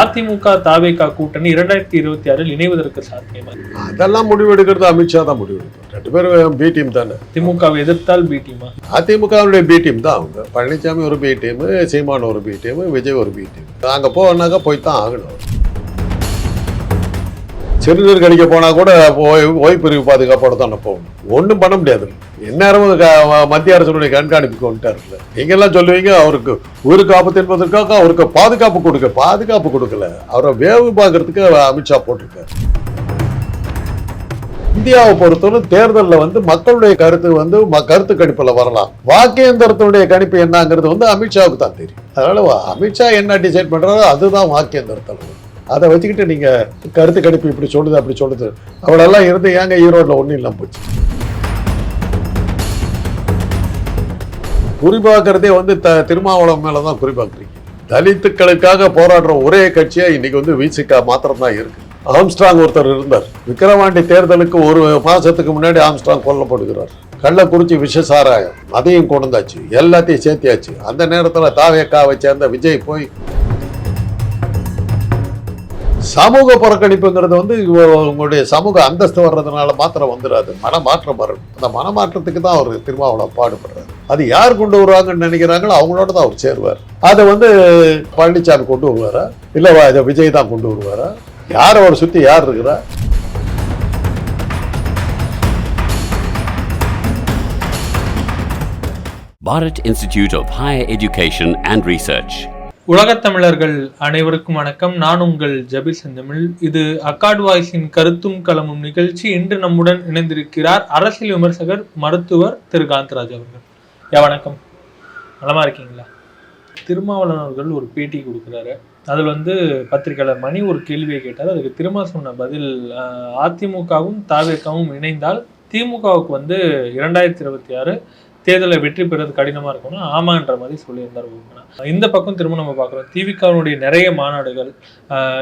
அதிமுக தாவேகா கூட்டணி இரண்டாயிரத்தி இருபத்தி ஆறில் இணைவதற்கு சாத்தியமா? அதெல்லாம் முடிவெடுக்கிறது அமித்ஷா தான் முடிவெடுப்பார் ரெண்டு பேரும் பி டீம் தானே. திமுகவை எதிர்த்தால் பி டீமா அதிமுகவுடைய பி டீம் தான் அவங்க. பழனிசாமி ஒரு பி டீம் சீமான் ஒரு பி டீம் விஜய் ஒரு பி டீம் அங்கே போனாக்கா போய் தான் ஆகணும். சிறுநீர் கழிக்க போனால் கூட ஓய் ஓய்பிரிவு பாதுகாப்போட தானே போகணும். ஒன்றும் பண்ண முடியாது எந்நேரமும் மத்திய அரசுடைய கண்காணிப்புக்கு வந்துட்டாருல்ல நீங்கெல்லாம் சொல்லுவீங்க அவருக்கு ஊருக்கு ஆபத்து என்பதற்காக அவருக்கு பாதுகாப்பு கொடுக்க பாதுகாப்பு கொடுக்கல. அவரை வேவு பார்க்கறதுக்கு அமித்ஷா போட்டிருக்காரு. இந்தியாவை பொறுத்தவரை தேர்தலில் வந்து மக்களுடைய கருத்து வந்து ம- கருத்து கணிப்பில் வரலாம். வாக்கேந்திரத்தினுடைய கணிப்பு என்னங்கிறது வந்து அமித்ஷாவுக்கு தான் தெரியும். அதனால அமித்ஷா என்ன டிசைட் பண்ணுறாரோ அதுதான் வாக்கேந்திரத்தில் அதை வச்சுக்கிட்டு நீங்க கருத்து கணிப்பு இப்படி சொல்லுது அப்படி சொல்லுது. அவளெல்லாம் இருந்து ஏங்க ஈரோட்டில் ஒன்றும் இல்லாமல் போச்சு. குறிப்பாக்குறதே வந்து த திருமாவளவன் மேலே தான் குறிப்பாக்குறீங்க தலித்துக்களுக்காக போராடுற ஒரே கட்சியா இன்னைக்கு வந்து விசிகா மாத்திரம் தான் இருக்கு. ஆம்ஸ்ட்ராங் ஒருத்தர் இருந்தார். விக்கிரவாண்டி தேர்தலுக்கு ஒரு மாசத்துக்கு முன்னாடி ஆம்ஸ்ட்ராங் கொல்லப்படுகிறார். கள்ளக்குறிச்சி விஷசாராயம் அதையும் கொண்டு வந்தாச்சு எல்லாத்தையும் சேர்த்தியாச்சு. அந்த நேரத்தில் தாவேக்காவை சேர்ந்த விஜய் போய் சமூக புறக்கணிப்புங்கிறது வந்து உங்களுடைய சமூக அந்தஸ்து வர்றதுனால மாத்திரம் வந்துடாது மனமாற்றம் வரணும் அந்த மனமாற்றத்துக்கு தான் அவர் திருமாவளம் பாடுபடுறாரு. அது யார் கொண்டு வருவாங்கன்னு நினைக்கிறாங்களோ அவங்களோட தான் அவர் சேருவார். அதை வந்து பழனிசாமி கொண்டு வருவாரா? இல்லை இதை விஜய் தான் கொண்டு வருவாரா? யார் அவரை சுற்றி யார் இருக்கிறா? Bharat Institute of Higher Education and Research. உலகத் தமிழர்கள் அனைவருக்கும் வணக்கம். நான் உங்கள் ஜபில் செந்தமிழ். இது அக்காட் வாய்ஸின் கருத்தும் களமும் நிகழ்ச்சி. இன்று நம்முடன் இணைந்திருக்கிறார் அரசியல் விமர்சகர் மருத்துவர் திரு. காந்தராஜ் அவர்கள். யா வணக்கம். நலமா இருக்கீங்களா? திருமாவளவன் அவர்கள் ஒரு பேட்டி கொடுக்குறாரு. அதில் வந்து பத்திரிகையாளர் மணி ஒரு கேள்வியை கேட்டார். அதுக்கு திருமா சொன்ன பதில் அதிமுகவும் தாவேக்காவும் இணைந்தால் திமுகவுக்கு வந்து இரண்டாயிரத்தி இருபத்தி ஆறு தேர்தலை வெற்றி பெறுவது கடினமா இருக்கும்னா ஆமான்ற மாதிரி சொல்லியிருந்தார் ஓப்பனா. இந்த பக்கம் திரும்ப நம்ம பார்க்குறோம். திமுகவினுடைய நிறைய மாநாடுகள்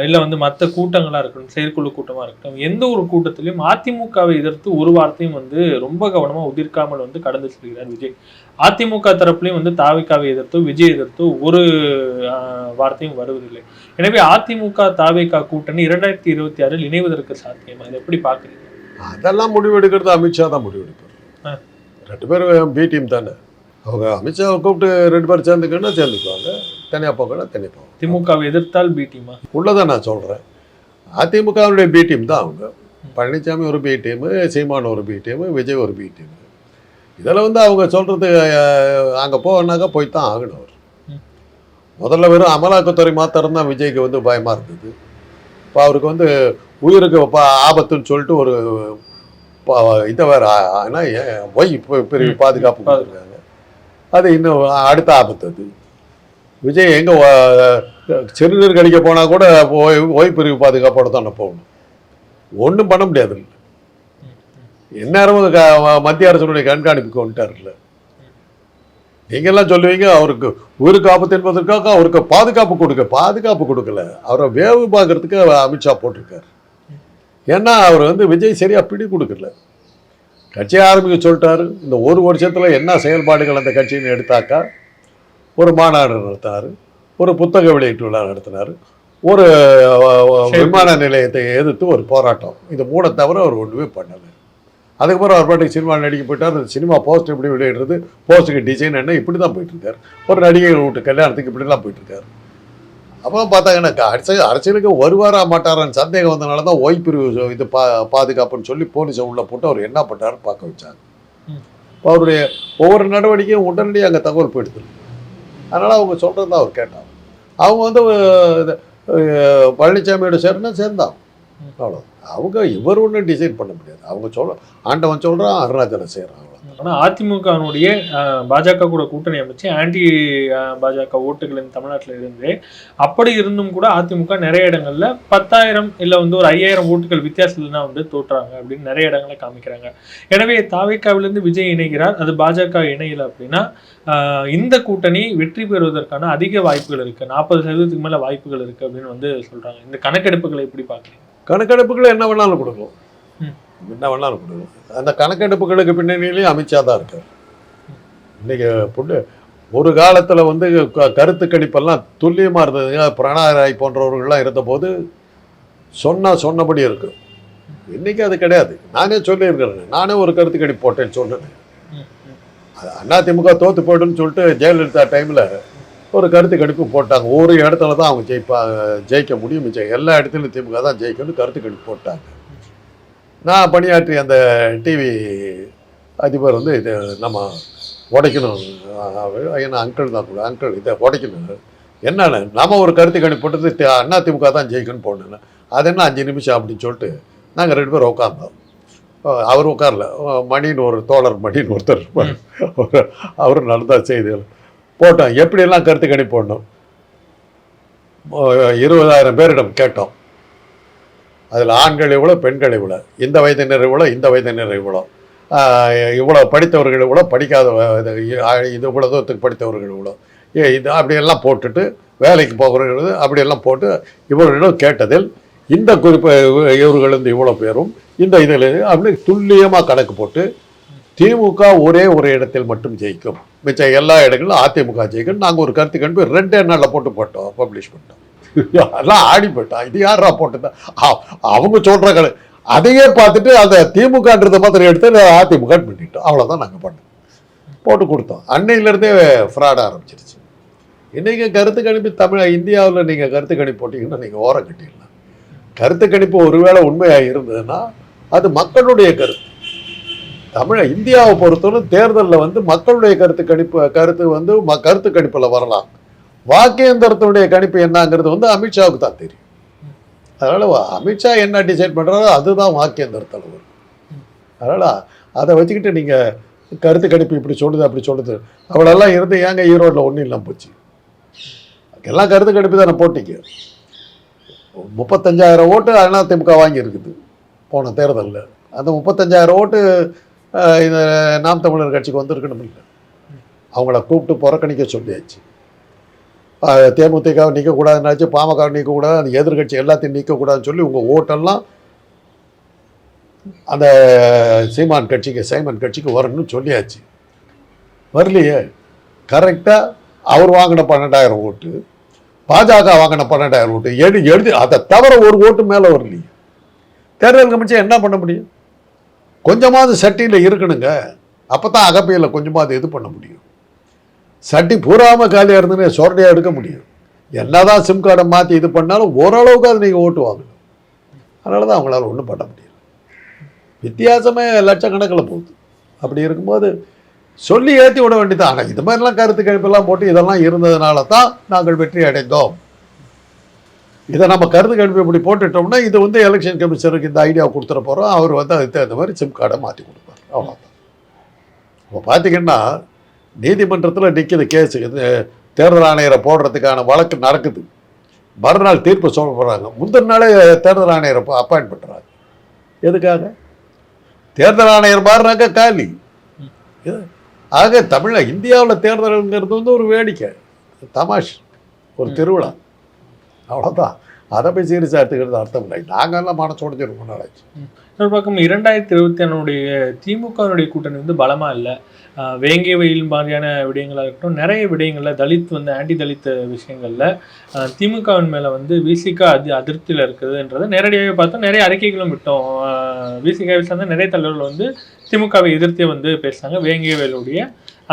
இல்ல வந்து மற்ற கூட்டங்களா இருக்கட்டும் செயற்குழு கூட்டமா இருக்கட்டும் எந்த ஒரு கூட்டத்திலையும் அதிமுகவை எதிர்த்து ஒரு வார்த்தையும் வந்து ரொம்ப கவனமா உதிர்க்காமல் வந்து கடந்து செல்கிறார் விஜய். அதிமுக தரப்புலையும் வந்து தாவிக்காவை எதிர்த்தோ விஜய் எதிர்த்தோ ஒரு வார்த்தையும் வருவதில்லை. எனவே அதிமுக தாவேகா கூட்டணி இரண்டாயிரத்தி இருபத்தி ஆறில் இணைவதற்கு சாத்தியமா? இதை எப்படி பாக்குறீங்க அதெல்லாம் முடிவெடுக்கிறது அமித்ஷா தான் முடிவெடுப்பார். ரெண்டு பேரும் பி டீம் தானே. அவங்க அமித்ஷாவை கூப்பிட்டு ரெண்டு பேரும் சேர்ந்துக்கன்னா சேர்ந்துக்குவாங்க. தனியாக போங்கன்னா தனியாக போவாங்க திமுகவை எதிர்த்தால் பி டீமா உள்ளதான் நான் சொல்கிறேன் அதிமுகவுடைய பி டீம் தான் அவங்க. பழனிசாமி ஒரு பி டீமு சீமான் ஒரு பி டீமு விஜய் ஒரு பி டீம் இதில் வந்து அவங்க சொல்கிறது அங்கே போனாக்கா போய் தான் ஆகணும் அவர். முதல்ல வெறும் அமலாக்கத்துறை மாத்திரம் தான் விஜய்க்கு வந்து பயமாக இருந்தது. இப்போ அவருக்கு வந்து உயிருக்கு ஆபத்துன்னு சொல்லிட்டு ஒரு இதை வேறு ஆனால் ஒய் பெரிய ம். பாதுகாப்பு கொடுத்துருக்காங்க. அது இன்னும் அடுத்த ஆபத்து அது. விஜய் எங்கே சிறுநீர் கழிக்க போனால் கூட ஓய் ஓய்பிரிவு பாதுகாப்போட தானே போகணும். ஒன்றும் பண்ண முடியாது. எந்நேரமும் க- மத்திய அரசுடைய கண்காணிப்புக்கு வந்துட்டார்ல நீங்கெல்லாம் சொல்லுவீங்க அவருக்கு உயிருக்கு ஆபத்து என்பதற்காக அவருக்கு பாதுகாப்பு கொடுக்க பாதுகாப்பு கொடுக்கல. அவரை வேவு பார்க்கறதுக்கு அமித்ஷா போட்டிருக்காரு. ஏன்னா அவர் வந்து விஜய் சரியா பிடி கொடுக்கல கட்சியை ஆரம்பிக்க சொல்லிட்டாரு. இந்த ஒரு வருஷத்துல என்ன செயல்பாடுகள் அந்த கட்சின்னு எடுத்தாக்கா? ஒரு மாநாடு நடத்தினார். ஒரு புத்தக வெளியீட்டு விழா நடத்தினார். ஒரு விமான நிலையத்தை எதிர்த்து ஒரு போராட்டம். இது மூணை தவிர அவர் ஒன்றுமே பண்ணலை. அதுக்கப்புறம் அவர் பாட்டுக்கு சினிமா நடிக்க போயிட்டார். அந்த சினிமா போஸ்ட் எப்படி வெளியிடுறது? போஸ்ட்டுக்கு டிசைன் என்ன? இப்படி தான் போயிட்டு இருக்காரு. ஒரு நடிகை விட்டு கல்யாணத்துக்கு இப்படிலாம் போயிட்டு அப்புறம் பார்த்தாங்கன்னா அரசியல் அரசியலுக்கு வருவாரா மாட்டாரான்னு சந்தேகம் வந்தனால தான் ஓய்பிரிவு இது பா பாதுகாப்புன்னு சொல்லி போலீஸை உள்ளே போட்டு அவர் என்ன பண்ணாருன்னு பார்க்க வச்சாங்க. இப்போ அவருடைய ஒவ்வொரு நடவடிக்கையும் உடனடியாக அங்கே தகவல் போயிடுது. அதனால் அவங்க சொல்கிறது தான் அவர் கேட்டாங்க அவங்க வந்து பழனிசாமியோட சேர்னா சேர்ந்தாங்க ம். அவ்வளோ அவங்க இவர் ஒன்றும் டிசைட் பண்ண முடியாது. அவங்க சொல்ல ஆண்டவன் சொல்கிறான் அருணாச்சலை செய்கிறான் ஆனால் அதிமுகவினுடைய பாஜக கூட கூட்டணி அமைச்சு ஆன்டி பாஜக ஓட்டுகள் இந்த தமிழ்நாட்டில் இருந்து அப்படி இருந்தும் கூட அதிமுக நிறைய இடங்களில் பத்தாயிரம் இல்லை வந்து ஒரு ஐயாயிரம் ஓட்டுகள் வித்தியாசத்துல தான் வந்து தோற்றுறாங்க அப்படின்னு நிறைய இடங்களை காமிக்கிறாங்க. எனவே தாவேக்காவிலிருந்து விஜய் இணைகிறார். அது பாஜக இணையில அப்படின்னா இந்த கூட்டணி வெற்றி பெறுவதற்கான அதிக வாய்ப்புகள் இருக்குது நாற்பது சதவீதத்துக்கு மேலே வாய்ப்புகள் இருக்குது அப்படின்னு வந்து சொல்கிறாங்க இந்த கணக்கெடுப்புகளை எப்படி பார்க்குறீங்க? கணக்கெடுப்புகளை என்ன வேணாலும் கொடுக்கும் என்ன வேணாலும் அந்த கணக்கெடுப்புகளுக்கு பின்னணியிலையும் அமித்ஷா தான் இருக்கார். இன்னைக்கு புண்ணு ஒரு காலத்தில் வந்து க- கருத்து கணிப்பெல்லாம் துல்லியமாக இருந்ததுங்க பிரணாராய் ராய் போன்றவர்கள்லாம் இருந்தபோது சொன்னால் சொன்னபடி இருக்கும் இன்னைக்கு அது கிடையாது. நானே சொல்லியிருக்கிறேன். நானே ஒரு கருத்து கணிப்பு போட்டேன்னு சொன்னேன். ம், ம். அது அதிமுக தோத்து சொல்லிட்டு ஜெயலலிதா டைமில் ஒரு கருத்து கணிப்பு போட்டாங்க. ஒரு இடத்துல தான் அவங்க ஜெயிப்பா ஜெயிக்க முடியும் எல்லா இடத்துலையும் திமுக தான் ஜெயிக்கணும்னு கருத்து கணிப்பு போட்டாங்க. நான் பணியாற்றிய அந்த டிவி அதிபர் வந்து இதை நம்ம உடைக்கணும். ஏன்னா அங்கிள் தான் கூட அங்கிள் இதை உடைக்கணும். என்னென்ன நம்ம ஒரு கருத்து கணிப்பட்டது அண்ணா திமுக தான் ஜெயிக்கணும்னு போனேன்னு. அது என்ன அஞ்சு நிமிஷம் அப்படின்னு சொல்லிட்டு நாங்கள் ரெண்டு பேரும் உட்காந்தோம் அவர் உட்காரல மணின்னு ஒரு தோழர் மணின்னு ஒருத்தர் இருப்பார். அவர் அவர் நடந்தா செய்திகள். போட்டோம். எப்படியெல்லாம் கருத்து கணிப்பு போடணும் இருபதாயிரம் பேரிடம் கேட்டோம். அதில் ஆண்கள் இவ்வளோ பெண்கள் இவ்வளோ இந்த வயதினர் இவ்வளோ இந்த வயதினர் இவ்வளோ இவ்வளோ படித்தவர்கள் இவ்வளோ படிக்காத இது இவ்வளோ தூரத்துக்கு படித்தவர்கள் இவ்வளோ ஏ இது அப்படியெல்லாம் போட்டுட்டு வேலைக்கு போகிறவர்கள் அப்படியெல்லாம் போட்டு இவர்களிடம் கேட்டதில் இந்த குறிப்பு இவர்கள் இவ்வளோ பேரும் இந்த இதில் அப்படி துல்லியமாக கணக்கு போட்டு திமுக ஒரே ஒரு இடத்தில் மட்டும் ஜெயிக்கும். மிச்சம் எல்லா இடங்களிலும் அதிமுக ஜெயிக்கும். நாங்கள் ஒரு கருத்து கண்டு ரெண்டே நாளில் போட்டு போட்டோம் பப்ளிஷ் பண்ணிட்டோம். எல்லாம் ஆடி இது யாரா போட்டதா? அவங்க சொல்ற அதையே பார்த்துட்டு அந்த திமுகன்றத மாத்திரம் எடுத்து அதிமுக பண்ணிட்டோம். அவ்வளோதான் நாங்கள் பண்ணோம். போட்டு கொடுத்தோம். அன்னையிலேருந்தே ஃப்ராட் ஆரம்பிச்சிருச்சு. இன்றைக்கி கருத்து கணிப்பு தமிழ் இந்தியாவில் நீங்கள் கருத்து கணிப்பு போட்டிங்கன்னா நீங்கள் ஓரம் கட்டிடலாம். கருத்து கணிப்பு ஒருவேளை உண்மையாக இருந்ததுன்னா அது மக்களுடைய கருத்து. தமிழ இந்தியாவை பொறுத்தவரை தேர்தலில் வந்து மக்களுடைய கருத்து கணிப்பு கருத்து வந்து ம கருத்து கணிப்பில் வரலாம். வாக்கேந்திரத்தினுடைய கணிப்பு என்னங்கிறது வந்து அமித்ஷாவுக்கு தான் தெரியும். அதனால் அமித்ஷா என்ன டிசைட் பண்ணுறாரோ அதுதான் வாக்கேந்திர தலைவர். அதனால் அதை வச்சுக்கிட்டு நீங்கள் கருத்து கணிப்பு இப்படி சொல்லுது அப்படி சொல்லுது. அவளெல்லாம் இருந்து ஏங்க ஈரோட்டில் ஒன்றும் இல்லாமல் போச்சு? எல்லாம் கருத்து கணிப்பு தானே போட்டிங்க. முப்பத்தஞ்சாயிரம் ஓட்டு அதிமுக வாங்கியிருக்குது போன தேர்தலில். அந்த முப்பத்தஞ்சாயிரம் ஓட்டு இந்த நாம் தமிழர் கட்சிக்கு வந்திருக்கணும் இல்லை அவங்கள கூப்பிட்டு புறக்கணிக்க சொல்லியாச்சு. தேமுதிக நிற்கக்கூடாதுன்னு நினச்சி பாமக நீக்கக்கூடாது அந்த எதிர்கட்சி எல்லாத்தையும் நீக்கக்கூடாதுன்னு சொல்லி உங்கள் ஓட்டெல்லாம் அந்த சீமான் கட்சிக்கு சைமன் கட்சிக்கு வரணும்னு சொல்லியாச்சு. வரலையே. கரெக்டாக அவர் வாங்கின பன்னெண்டாயிரம் ஓட்டு பாஜக வாங்கின பன்னெண்டாயிரம் ஓட்டு எழுதி எழுதி அதை தவிர ஒரு ஓட்டு மேலே வரலையே. தேர்தல் கமிஷன் என்ன பண்ண முடியும்? கொஞ்சமாவது சட்டியில் இருக்கணுங்க. அப்போ தான் அகப்பையில் கொஞ்சமாவது இது பண்ண முடியும். சட்டி பூராமல் காலியாக இருந்துன்னு சொரடியாக எடுக்க முடியும். என்ன தான் சிம் கார்டை மாற்றி இது பண்ணாலும் ஓரளவுக்கு அது நீங்கள் ஓட்டு வாங்கணும். அதனால தான் அவங்களால ஒன்றும் பண்ண முடியல. வித்தியாசமே லட்சக்கணக்கில் போகுது. அப்படி இருக்கும்போது சொல்லி ஏற்றி விட வேண்டியது ஆனால் இது மாதிரிலாம் கருத்து கணிப்பெல்லாம் போட்டு இதெல்லாம் இருந்ததுனால தான் நாங்கள் வெற்றி அடைந்தோம். இதை நம்ம கருத்து கணிப்பு இப்படி போட்டுட்டோம்னா இது வந்து எலெக்ஷன் கமிஷனருக்கு இந்த ஐடியா கொடுத்துட போகிறோம் அவர் வந்து அதுக்கு தகுந்த மாதிரி சிம் கார்டை மாற்றி கொடுப்பார். அவ்வளோதான் இப்போ பார்த்தீங்கன்னா நீதிமன்றத்தில் நிற்கிது கேஸு. தேர்தல் ஆணையரை போடுறதுக்கான வழக்கு நடக்குது. மறுநாள் தீர்ப்பு சொல்ல போகிறாங்க முந்தின நாளே தேர்தல் ஆணையரை அப்பாயின்ட் பண்ணுறாங்க எதுக்காக? தேர்தல் ஆணையர் மாறினாக்க காலி. ஆக தமிழ இந்தியாவில் தேர்தல்ங்கிறது வந்து ஒரு வேடிக்கை. தமாஷ் ஒரு திருவிழா. அவ்வளோதான் அதை போய் சீரியஸாக எடுத்துக்கிறது அர்த்தம் இல்லை. நாங்கெல்லாம் மனசு உடஞ்சிருக்கோம் நாளாச்சு இன்னொரு பக்கம் இரண்டாயிரத்தி இருபத்தி ஒன்னுடைய திமுகவினுடைய கூட்டணி வந்து பலமாக இல்லை. வேங்கை வெயில் மாதிரியான விடயங்களாக இருக்கட்டும் நிறைய விடயங்களில் தலித் வந்து ஆன்டி தலித் விஷயங்களில் திமுகவின் மேலே வந்து விசிகா அதி அதிருப்தியில் இருக்குதுன்றதை நேரடியாகவே பார்த்தோம். நிறைய அறிக்கைகளும் விட்டோம். விசிகாவை சார்ந்த நிறைய தலைவர்கள் வந்து திமுகவை எதிர்த்தே வந்து பேசுகிறாங்க வேங்கை வேலுடைய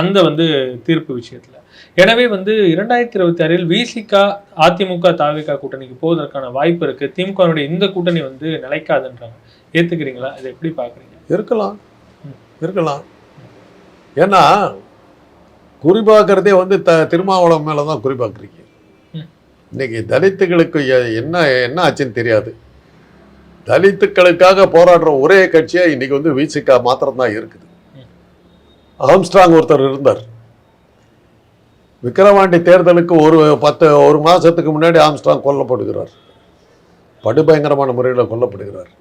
அந்த வந்து தீர்ப்பு விஷயத்தில். எனவே வந்து இரண்டாயிரத்தி இருபத்தி ஆறில் விசிகா அதிமுக தாவிக கூட்டணிக்கு போவதற்கான வாய்ப்பு இருக்குது திமுகவினுடைய இந்த கூட்டணி வந்து நிலைக்காதுன்றாங்க. ஏத்துக்கிறீங்களா? இதை எப்படி பாக்குறீங்க? இருக்கலாம். இருக்கலாம். ஏன்னா குறிப்பாக்குறதே வந்து த திருமாவளவன் மேலே தான் குறிப்பாக்குறீங்க ம். இன்னைக்கு தலித்துகளுக்கு என்ன என்ன ஆச்சுன்னு தெரியாது. தலித்துக்களுக்காக போராடுற ஒரே கட்சியாக இன்னைக்கு வந்து விசிகா மாத்திரம்தான் இருக்குது. ஆம்ஸ்ட்ராங் ஒருத்தர் இருந்தார். விக்கிரவாண்டி தேர்தலுக்கு ஒரு பத்து ஒரு மாசத்துக்கு முன்னாடி ஆம்ஸ்ட்ராங் கொல்லப்படுகிறார். படுபயங்கரமான முறையில் கொல்லப்படுகிறார்.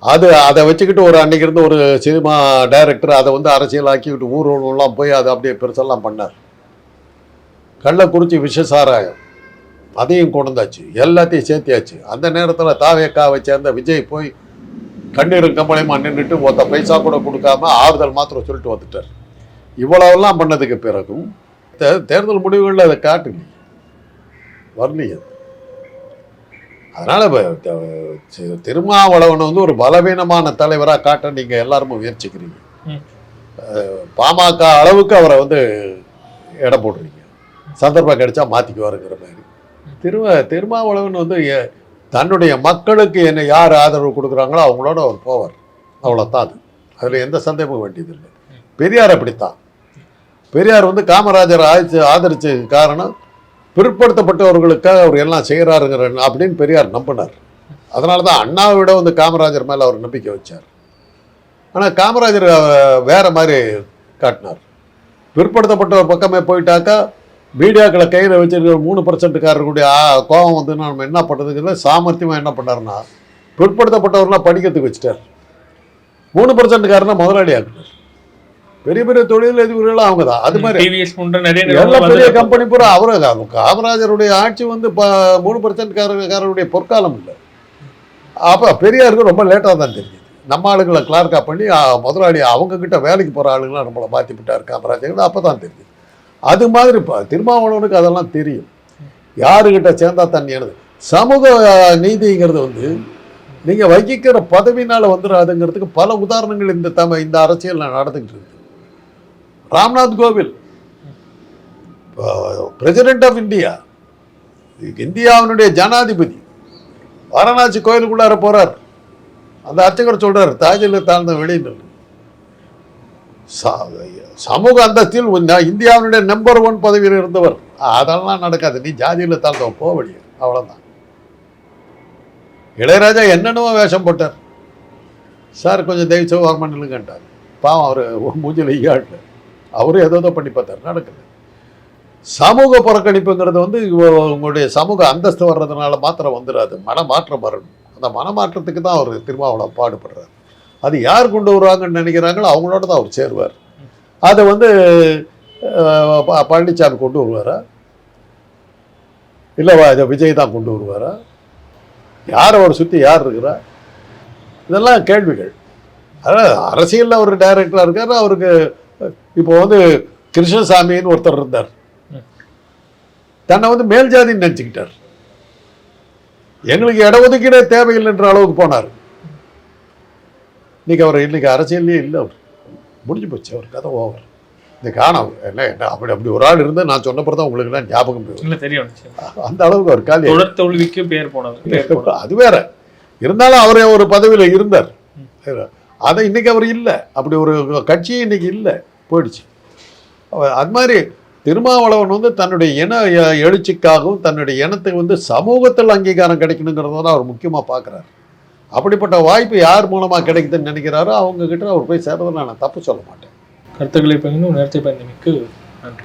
அது அதை வச்சுக்கிட்டு ஒரு அன்னைக்கு இருந்து ஒரு சினிமா டைரக்டர் அதை வந்து அரசியலாக்கிக்கிட்டு ஊர்வலம்லாம் போய் அதை அப்படியே பெருசெல்லாம் பண்ணார். கள்ளக்குறிச்சி விஷசாராயம். அதையும் கொண்டாச்சு எல்லாத்தையும் சேர்த்தியாச்சு. அந்த நேரத்தில் தாவேக்காவை சேர்ந்த விஜய் போய் கண்ணீரும் கம்பளையுமா நின்றுட்டு ஒத்த பைசா கூட கொடுக்காம ஆறுதல் மாத்திரம் சொல்லிட்டு வந்துட்டார். இவ்வளவெல்லாம் பண்ணதுக்கு பிறகும் தே- தேர்தல் முடிவுகளில் அதை காட்டுங்க. வரலையே. அதனால இப்ப திருமாவளவன் வந்து ஒரு பலவீனமான தலைவராக காட்ட நீங்க எல்லாருமே முயற்சிக்கிறீங்க. பாமக அளவுக்கு அவரை வந்து எடை போடுறீங்க. சந்தர்ப்பம் கிடைச்சா மாத்திக்குவாருங்கிற மாதிரி. திரும திருமாவளவன் வந்து தன்னுடைய மக்களுக்கு என்ன யார் ஆதரவு கொடுக்குறாங்களோ அவங்களோட அவர் போவார். அவ்வளோதான் அது. அதில் எந்த சந்தேகமும் வேண்டியதில்லை. பெரியார் அப்படித்தான். பெரியார் வந்து காமராஜர் ஆதரிச்ச காரணம் பிற்படுத்தப்பட்டவர்களுக்காக அவர் எல்லாம் செய்கிறாருங்கிற அப்படின்னு பெரியார் நம்பினார். அதனால தான் அண்ணாவை விட வந்து காமராஜர் மேலே அவர் நம்பிக்கை வச்சார். ஆனால் காமராஜர் அஹ், வேற மாதிரி காட்டினார். பிற்படுத்தப்பட்டவர் பக்கமே போயிட்டாக்கா மீடியாக்களை கையில் வச்சிருக்கிற மூணு பர்சன்ட்டுக்காரர்களுடைய கோபம் வந்து நம்ம என்ன பண்ணுறதுங்கிறத சாமர்த்தியமாக என்ன பண்ணாருன்னா பிற்படுத்தப்பட்டவர்லாம் படிக்கிறதுக்கு வச்சுட்டார். மூணு பர்சன்ட்டுக்காரனா முதலாளி ஆக்குனார் பெரிய பெரிய தொழில் அதிபர்கள்லாம் அவங்க தான் அது மாதிரி. எல்லா பெரிய கம்பெனி பூரா அவரு காமராஜருடைய ஆட்சி வந்து மூணு பர்சன்ட்காரருடைய பொற்காலம் இல்லை. அப்போ பெரியாருக்கு ரொம்ப லேட்டாக தான் தெரியுது நம்ம ஆளுங்களை கிளார்க்காக பண்ணி முதலாளி அவங்க கிட்ட வேலைக்கு போகிற ஆளுங்களாம் நம்மளை மாற்றி விட்டார் காமராஜர் அப்போ தான் தெரியுது அது மாதிரி ப- திருமாவளவனுக்கு அதெல்லாம் தெரியும். யாருக்கிட்ட சேர்ந்தா தண்ணியானது சமூக நீதிங்கிறது வந்து நீங்கள் வகிக்கிற பதவினால் வந்துடாதுங்கிறதுக்கு பல உதாரணங்கள் இந்த தம இந்த அரசியல் நடந்துக்கிட்டு இருக்கு. ராம்நாத் கோவில். பிரசிடென்ட் ஆஃப் இந்தியா இந்தியாவினுடைய ஜனாதிபதி. வாரணாசி கோயிலுக்குள்ளார போறார். அந்த அர்ச்சகர் சொல்றார் தாஜில் தாழ்ந்த வெளியில் சமூக அந்தஸ்தில் இந்தியாவினுடைய நம்பர் ஒன் பதவியில் இருந்தவர். அதெல்லாம் நடக்காது. நீ ஜாதியில் தாழ்ந்தவன் போக வெளியே. அவ்வளோதான் இளையராஜா என்னென்னவோ வேஷம் போட்டார். சார் கொஞ்சம் தயவு வரமான் இல்லைங்கன்ட்டார் பாவம் அவர் மூஞ்சில் ஈயாட்டு அவரும் ஏதோ ஏதோ பண்ணி பார்த்தார் நடக்குது. சமூக புறக்கணிப்புங்கிறது வந்து உங்களுடைய சமூக அந்தஸ்து வர்றதுனால மாத்திரம் வந்துடாது மனமாற்றம் வரணும். அந்த மனமாற்றத்துக்கு தான் அவர் திருமாவளவன் பாடுபடுறார். அது யார் கொண்டு வருவாங்கன்னு நினைக்கிறாங்களோ அவங்களோட தான் அவர் சேருவார். அதை வந்து ப- பழனிசாமி கொண்டு வருவாரா? இல்லை இதை விஜய் தான் கொண்டு வருவாரா? யார் அவர் சுற்றி யார் இருக்கிறா? இதெல்லாம் கேள்விகள். அதாவது அரசியலில் அவர் டைரக்டராக இருக்கார் அவருக்கு இப்போ வந்து கிருஷ்ணசாமின்னு ஒருத்தர் இருந்தார். தன்னை வந்து மேல் ஜாதின்னு நினச்சிக்கிட்டார். எங்களுக்கு இடஒதுக்கீடே தேவையில்லைன்ற அளவுக்கு போனார். இன்னைக்கு அவர் இன்னைக்கு அரசியல்லே இல்லை அவர். முடிஞ்சு போச்சு அவர் கதை ஓவர். இந்த காணாம. என்ன என்ன அப்படி அப்படி ஒரு ஆள் இருந்து நான் சொன்னப்பறம் தான் உங்களுக்கு எல்லாம் ஞாபகம் இல்ல தெரியும். அந்த அளவுக்கு அவர் காலி தொடர் தோல்விக்கு பேர் போனவர் பேர் போனவர். அது வேற. இருந்தாலும் அவரே ஒரு பதவியில் இருந்தார். அதை இன்னைக்கு அவர் இல்லை. அப்படி ஒரு கட்சியே இன்னைக்கு இல்லை. போயிடுச்சு. அது மாதிரி திருமாவளவன் வந்து தன்னுடைய இன எ- எழுச்சிக்காகவும் தன்னுடைய இனத்துக்கு வந்து சமூகத்தில் அங்கீகாரம் கிடைக்கணுங்கிறத அவர் முக்கியமாக பார்க்குறாரு. அப்படிப்பட்ட வாய்ப்பு யார் மூலமாக கிடைக்குதுன்னு நினைக்கிறாரோ அவங்கக்கிட்ட அவர் போய் சேர்றதை நான் தப்பு சொல்ல மாட்டேன். கருத்துக்களை பகிர்ந்து நேரத்தை பயந்தமைக்கு நன்றி.